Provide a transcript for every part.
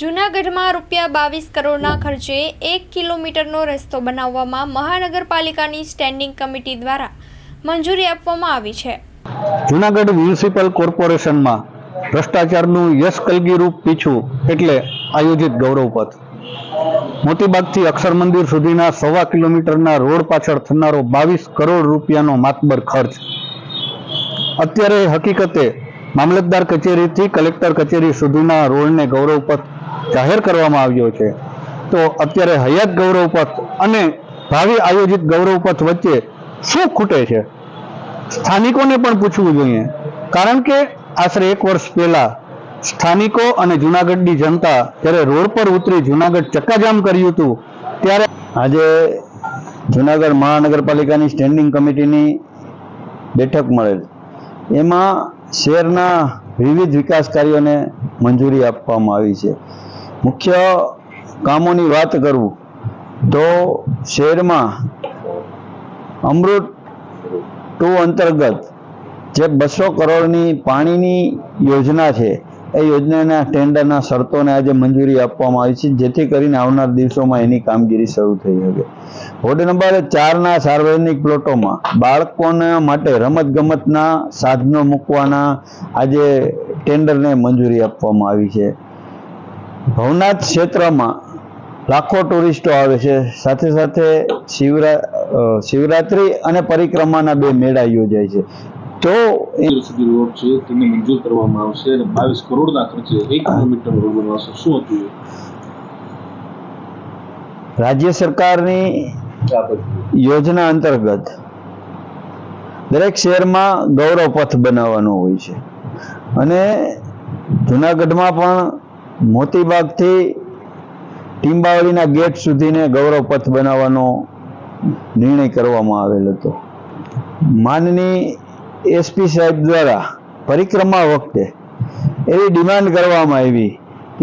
જૂનાગઢમાં રૂપિયા બાવીસ કરોડના ખર્ચે એક કિલોમીટરનો રસ્તો બનાવવામાં મહાનગરપાલિકાની સ્ટેન્ડિંગ કમિટી દ્વારા મંજૂરી આપવામાં આવી છે. જૂનાગઢ મ્યુનિસિપલ કોર્પોરેશનમાં ભ્રષ્ટાચારનું યશ કલગીરૂપ પીછું એટલે આયોજિત ગૌરવપથ. મોતીબાગથી અક્ષર મંદિર સુધીના સવા કિલોમીટરના રોડ પાછળ થનારો બાવીસ કરોડ રૂપિયાનો માતબર ખર્ચ. અત્યારે હકીકતે મામલતદાર કચેરીથી કલેક્ટર કચેરી સુધીના રોડને ગૌરવપથ જાહેર કરવામાં આવ્યો છે. તો અત્યારે હયાત ગૌરવપથ અને ભાવિ આયોજિત ગૌરવ પથ વચ્ચે શું ખૂટે છે? સ્થાનિકોને પણ પૂછવું જોઈએ. કારણ કે આશરે એક વર્ષ પહેલા સ્થાનિકો અને જુનાગઢની જનતા જ્યારે રોડ પર ઉતરી જુનાગઢ ચક્કાજામ કર્યું હતું, ત્યારે આજે જુનાગઢ મહાનગરપાલિકાની સ્ટેન્ડિંગ કમિટીની બેઠક મળેલ. એમાં શહેરના વિવિધ વિકાસ કાર્યોને મંજૂરી આપવામાં આવી છે. મુખ્ય કામોની વાત કરું તો શહેરમાં અમૃત ટુ અંતર્ગત જે બસો કરોડની પાણીની યોજના છે, એ યોજનાના ટેન્ડરના શરતોને આજે મંજૂરી આપવામાં આવી છે, જેથી કરીને આવનાર દિવસોમાં એની કામગીરી શરૂ થઈ શકે. વોર્ડ નંબર ચારના સાર્વજનિક પ્લોટોમાં બાળકોના માટે રમત ગમતના સાધનો મૂકવાના આજે ટેન્ડરને મંજૂરી આપવામાં આવી છે. ભવનાથ ક્ષેત્રમાં લાખો ટુરિસ્ટો આવે છે. સાથે સાથે શિવરા શિવરાત્રી અને પરિક્રમાના બે મેળા યોજાય છે. તો સુધી રોડ છે તેને મંજૂર કરવામાં આવશે અને બાવીસ કરોડના ખર્ચે એક કિલોમીટર રોડ બનાવશે શું હતું રાજ્ય સરકારની યોજના અંતર્ગત દરેક શહેરમાં ગૌરવ પથ બનાવવાનો હોય છે. અને જુનાગઢમાં પણ મોતીબાગથી ટીંબાવળીના ગેટ સુધીને ગૌરવ પથ બનાવવાનો નિર્ણય કરવામાં આવેલ હતો. માનની એસપી સાહેબ દ્વારા પરિક્રમા વખતે એવી ડિમાન્ડ કરવામાં આવી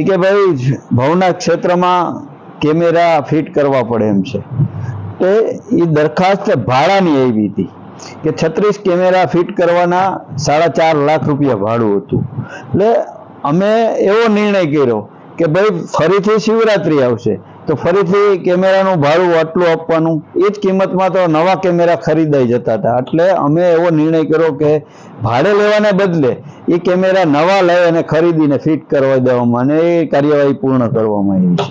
કે ભાઈ ભવનાથ ક્ષેત્રમાં કેમેરા ફિટ કરવા પડે એમ છે. તો એ દરખાસ્ત ભાડાની આવી હતી કે છત્રીસ કેમેરા ફિટ કરવાના સાડા ચાર લાખ રૂપિયા ભાડું હતું. એટલે અમે એવો નિર્ણય કર્યો કે ભાઈ ફરીથી શિવરાત્રી આવશે. તો ફરીથી કેમેરાનું ભાડું આટલું આપવાનું. એ જ કિંમતમાં તો નવા કેમેરા ખરીદાઈ જતા હતા. એટલે અમે એવો નિર્ણય કર્યો કે ભાડે લેવાને બદલે એ કેમેરા નવા લઈ અને ખરીદીને ફિટ કરવા દેવામાં અને એ કાર્યવાહી પૂર્ણ કરવામાં આવી છે.